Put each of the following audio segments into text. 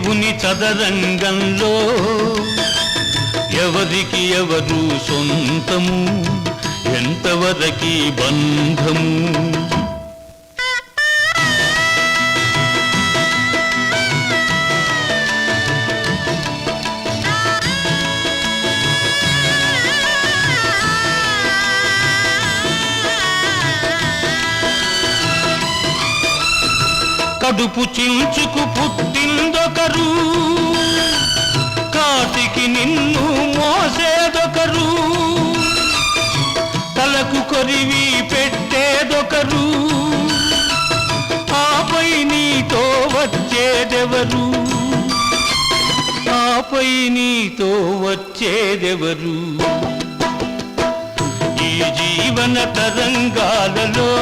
దేవుని చదరంగంలో ఎవరికి ఎవరు సొంతము? ఎంతవరకి బంధము? కడుపు చించుకు పుట్టు కొరివి పెట్టేదొకరు. ఆపై నీతో వచ్చేదెవరు? ఆపై నీతో వచ్చేదెవరు? ఈ జీవన తరంగాలలో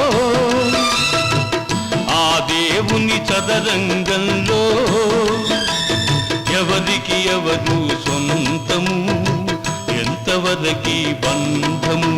ఆ దేవుని చదరంగంలో ఎవరికి ఎవరు సొంతము? ఎంతవరకి బంధము?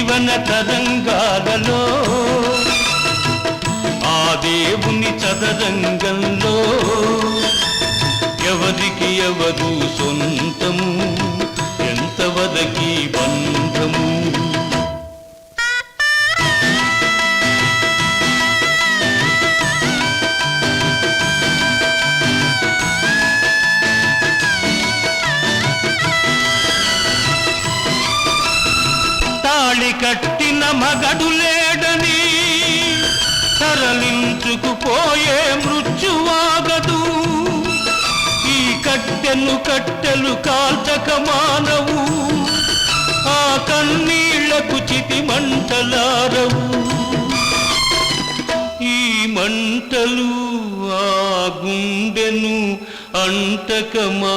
జీవన తరంగాలలో ఆ దేవుని చదరంగంలో ఎవరికి ఎవరు సొంతము? ఎంతవరకి బంధము కట్టిన తరలించుకుపోయే మృత్యువాగదు. ఈ కట్టెను కట్టెలు కాల్చక మానవు ఆ కన్నీళ్ళకు చితి మంటలారవు. ఈ మంటలు ఆ గుండెను అంటకమా